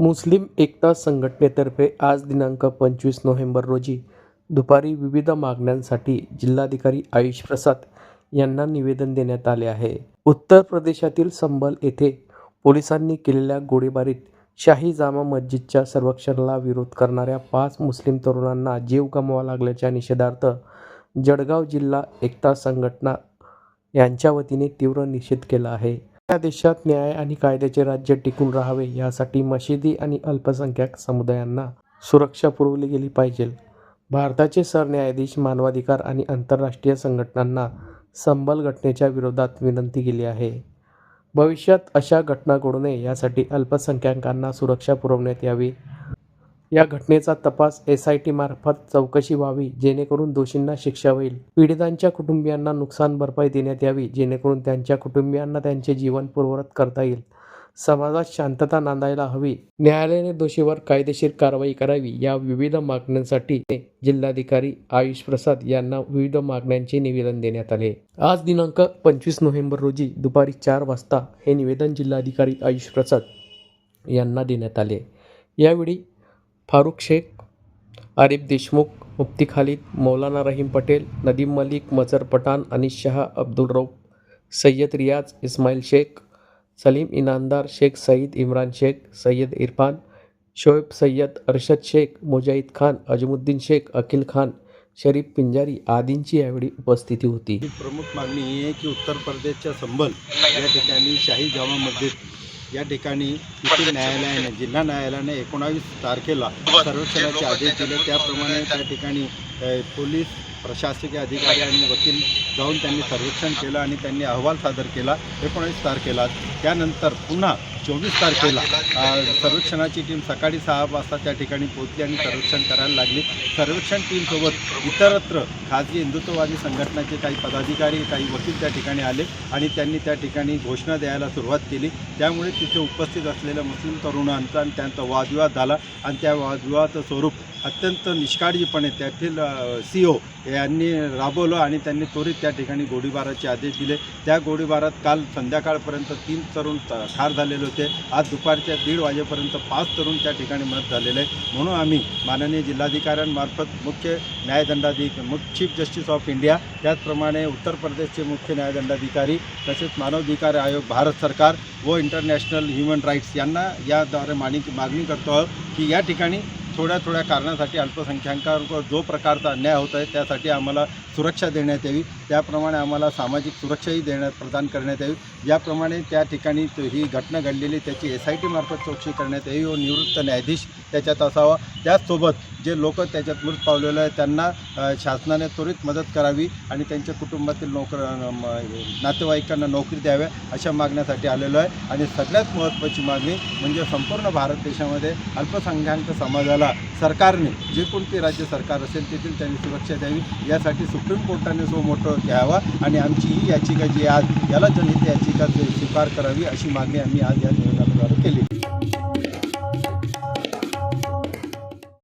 मुस्लिम एकता संघटनेतर्फे आज दिनांक पंचवीस नोव्हेंबर रोजी दुपारी विविध मागण्यांसाठी जिल्हाधिकारी आयुष प्रसाद यांना निवेदन देण्यात आले आहे. उत्तर प्रदेशातील संबल येथे पोलिसांनी केलेल्या गोळीबारीत शाही जामा मस्जिदच्या संरक्षणाला विरोध करणाऱ्या पाच मुस्लिम तरुणांना जीव गमवावा लागल्याच्या निषेधार्थ जळगाव जिल्हा एकता संघटना यांच्या वतीने तीव्र निषेध केला आहे. या देशात न्याय आणि कायद्याचे राज्य टिकून राहावे यासाठी मशिदी आणि अल्पसंख्याक समुदायांना सुरक्षा पुरवली गेली पाहिजे. भारताचे सरन्यायाधीश मानवाधिकार आणि आंतरराष्ट्रीय संघटनांना संबल घटनेच्या विरोधात विनंती केली आहे. भविष्यात अशा घटना घडू नये यासाठी अल्पसंख्याकांना सुरक्षा पुरवण्यात यावी. या घटनेचा तपास एस आय टी मार्फत चौकशी व्हावी जेणेकरून दोषींना शिक्षा होईल. पीडितांच्या कुटुंबियांना नुकसान भरपाई देण्यात यावी जेणेकरून त्यांच्या कुटुंबियांना त्यांचे जीवन पूर्ववत करता येईल. समाजात शांतता नांदायला हवी. न्यायालयाने दोषीवर कायदेशीर कारवाई करावी या विविध मागण्यांसाठी जिल्हाधिकारी आयुष प्रसाद यांना विविध मागण्यांचे निवेदन देण्यात आले. आज दिनांक पंचवीस नोव्हेंबर रोजी दुपारी चार वाजता हे निवेदन जिल्हाधिकारी आयुष प्रसाद यांना देण्यात आले. यावेळी फारुख शेख आरिफ देशमुख मुफ्ती खालिद मौलाना रहीम पटेल नदीम मलिक मजर पठाण अनिश शहा अब्दुल रौफ सय्यद रियाज इस्माईल शेख सलीम इनामदार शेख सईद इम्रान शेख सय्यद इरफान शोएब सय्यद अरशद शेख मुजाहिद खान अजमुद्दीन शेख अखिल खान शरीफ पिंजारी आदींची यावेळी उपस्थिती होती. प्रमुख मागणी ही आहे की उत्तर प्रदेशच्या संबल या ठिकाणी शाही जामा मस्जिद या ठिकाणी येथील न्यायालयाने जिल्हा न्यायालयाने एकोणावीस तारखेला सर्वेक्षणाचे आदेश दिले. त्याप्रमाणे त्या ठिकाणी पोलीस प्रशासकीय अधिकारी आणि वकील जाऊन त्यांनी सर्वेक्षण केलं आणि त्यांनी अहवाल सादर केला एकोणावीस तारखेला. त्यानंतर पुन्हा चोवीस तारखेला सर्वेक्षणाची टीम सकाळी सहा वाजता त्या ठिकाणी पोहोचली आणि सर्वेक्षण करायला लागली. सर्वेक्षण टीमसोबत इतरत्र खाजगी हिंदुत्ववादी संघटनाचे काही पदाधिकारी काही वकील त्या ठिकाणी आले आणि त्यांनी त्या ठिकाणी घोषणा द्यायला सुरुवात केली. त्यामुळे तिथे उपस्थित असलेल्या मुस्लिम तरुणांचा आणि त्यांचा वादविवाद झाला. आणि त्या वादविवादाचं स्वरूप अत्यंत निष्काळजीपणे त्यातील सी ओ यांनी राबवलं आणि त्यांनी त्वरित त्या ठिकाणी गोळीबाराचे आदेश दिले. त्या गोळीबारात काल संध्याकाळपर्यंत तीन तरुण ठार झालेले होते. आज दुपारच्या दीड वाजेपर्यंत पाच तरुण त्या ठिकाणी मदत झालेले आहे म्हणून आम्ही माननीय जिल्हाधिकाऱ्यांमार्फत मुख्य न्यायदंडाधिक मुख्य चीफ जस्टिस ऑफ इंडिया त्याचप्रमाणे उत्तर प्रदेशचे मुख्य न्यायदंडाधिकारी तसेच मानवाधिकार आयोग भारत सरकार व इंटरनॅशनल ह्युमन राईट्स यांना याद्वारे मागणी मागणी करतो आहोत की या ठिकाणी थोड्या थोड्या कारणासाठी अल्पसंख्याकांवर जो प्रकारचा अन्याय होत आहे त्यासाठी आम्हाला सुरक्षा देण्यात यावी. त्याप्रमाणे आम्हाला सामाजिक सुरक्षाही देण्यात प्रदान करण्यात यावी. याप्रमाणे त्या ठिकाणी ही घटना घडलेली त्याची एस आय टीमार्फत चौकशी करण्यात यावी व निवृत्त न्यायाधीश त्याच्यात असावा. त्याचसोबत जे लोक त्याच्यात मृत पावलेलं आहे त्यांना शासनाने त्वरित मदत करावी आणि त्यांच्या कुटुंबातील नोकर नातेवाईकांना नोकरी द्याव्या अशा मागण्यासाठी आलेलो आहे. आणि सगळ्यात महत्त्वाची मागणी म्हणजे संपूर्ण भारत देशामध्ये अल्पसंख्याक समाजाला सरकारने जे कोणते राज्य सरकार असेल तेथील त्यांनी सुरक्षा द्यावी. यासाठी सुप्रीम कोर्टाने जो मोठं घ्यावा आणि आमची ही याचिका जी आज याला जनहित याचिका स्वीकार करावी अशी मागणी आम्ही आज या निवेदनाद्वारे केली.